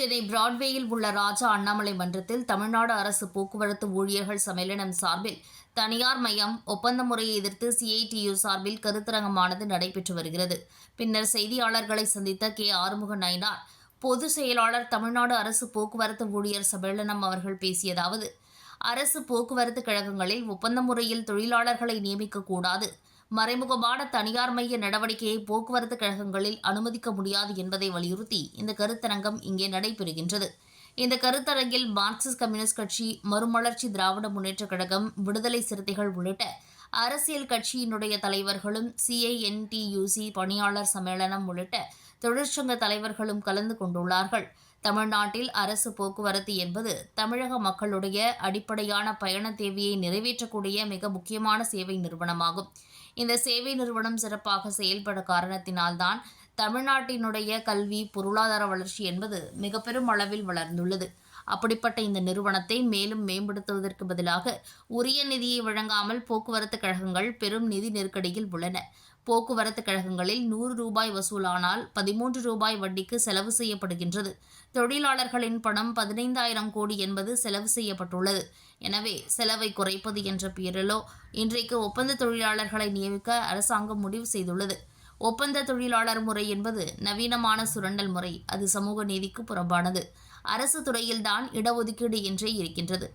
சென்னை பிராட்வேயில் உள்ள ராஜா அண்ணாமலை மன்றத்தில் தமிழ்நாடு அரசு போக்குவரத்து ஊழியர்கள் சம்மேளனம் சார்பில் தனியார் மையம் ஒப்பந்த முறையை எதிர்த்து சிஐடியு சார்பில் கருத்தரங்கமானது நடைபெற்று வருகிறது. பின்னர் செய்தியாளர்களை சந்தித்த கே. ஆறுமுக நயினார் பொது செயலாளர் தமிழ்நாடு அரசு போக்குவரத்து ஊழியர் சம்மேளனம் அவர்கள் பேசியதாவது அரசு போக்குவரத்து கழகங்களில் ஒப்பந்த முறையில் தொழிலாளர்களை நியமிக்கக்கூடாது மறைமுகமான தனியார் மைய நடவடிக்கையை போக்குவரத்து கழகங்களில் அனுமதிக்க முடியாது என்பதை வலியுறுத்தி இந்த கருத்தரங்கம் இங்கே நடைபெறுகின்றது. இந்த கருத்தரங்கில் மார்க்சிஸ்ட் கம்யூனிஸ்ட் கட்சி மறுமலர்ச்சி திராவிட முன்னேற்றக் கழகம் விடுதலை சிறுத்தைகள் உள்ளிட்ட அரசியல் கட்சியினுடைய தலைவர்களும் சிஐஎன்டியூசி பணியாளர் சம்மேளனம் உள்ளிட்ட தொழிற்சங்க தலைவர்களும் கலந்து கொண்டுள்ளார்கள். தமிழ்நாட்டில் அரசு போக்குவரத்து என்பது தமிழக மக்களுடைய அடிப்படையான பயண தேவையை நிறைவேற்றக்கூடிய மிக முக்கியமான சேவை நிறுவனமாகும். இந்த சேவை நிறுவனம் சிறப்பாக செயல்பட காரணத்தினால்தான் தமிழ்நாட்டினுடைய கல்வி பொருளாதார வளர்ச்சி என்பது மிக பெரும் அளவில் வளர்ந்துள்ளது. அப்படிப்பட்ட இந்த நிறுவனத்தை மேலும் மேம்படுத்துவதற்கு பதிலாக உரிய நிதியை வழங்காமல் போக்குவரத்து கழகங்கள் பெரும் நிதி நெருக்கடியில் உள்ளன. போக்குவரத்து கழகங்களில் நூறு ரூபாய் வசூலானால் பதிமூன்று ரூபாய் வட்டிக்கு செலவு செய்யப்படுகின்றது. தொழிலாளர்களின் பணம் பதினைந்தாயிரம் கோடி என்பது செலவு செய்யப்பட்டுள்ளது. எனவே செலவை குறைப்பது என்ற பெயரிலோ இன்றைக்கு ஒப்பந்த தொழிலாளர்களை நியமிக்க அரசாங்கம் முடிவு செய்துள்ளது. ஒப்பந்த தொழிலாளர் முறை என்பது நவீனமான சுரண்டல் முறை. அது சமூக நீதிக்கு புறம்பானது. அரசு துறையில்தான் இடஒதுக்கீடு என்றே இருக்கின்றது.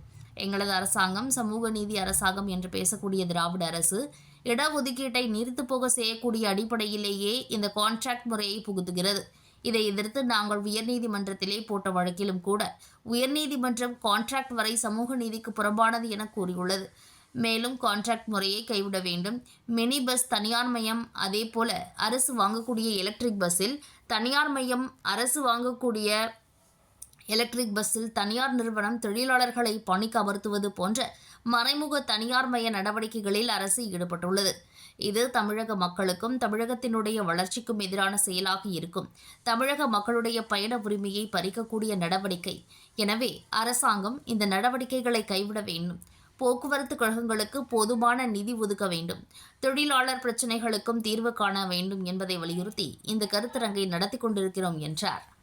எங்களது அரசாங்கம் சமூக நீதி அரசாங்கம் என்று பேசக்கூடிய திராவிட அரசு இடஒதுக்கீட்டை நீர்த்து போக செய்யக்கூடிய அடிப்படையிலேயே இந்த கான்ட்ராக்ட் முறையை புகுத்துகிறது. இதை எதிர்த்து நாங்கள் உயர்நீதிமன்றத்திலே போட்ட வழக்கிலும் கூட உயர்நீதிமன்றம் கான்ட்ராக்ட் வரை சமூக நீதிக்கு புறம்பானது என கூறியுள்ளது. மேலும் கான்ட்ராக்ட் முறையை கைவிட வேண்டும். மினி பஸ் தனியார் மையம் அதே போல அரசு வாங்கக்கூடிய எலக்ட்ரிக் பஸ்ஸில் தனியார் மையம் அரசு வாங்கக்கூடிய எலக்ட்ரிக் பஸ்ஸில் தனியார் நிறுவனம் தொழிலாளர்களை பணிக்கு அமர்த்துவது போன்ற மறைமுக தனியார் மய நடவடிக்கைகளில் அரசு ஈடுபட்டுள்ளது. இது தமிழக மக்களுக்கும் தமிழகத்தினுடைய வளர்ச்சிக்கும் எதிரான செயலாக இருக்கும். தமிழக மக்களுடைய பயண உரிமையை பறிக்கக்கூடிய நடவடிக்கை. எனவே அரசாங்கம் இந்த நடவடிக்கைகளை கைவிட வேண்டும். போக்குவரத்து கழகங்களுக்கு போதுமான நிதி ஒதுக்க வேண்டும். தொழிலாளர் பிரச்சினைகளுக்கும் தீர்வு காண வேண்டும் என்பதை வலியுறுத்தி இந்த கருத்தரங்கை நடத்தி கொண்டிருக்கிறோம் என்றார்.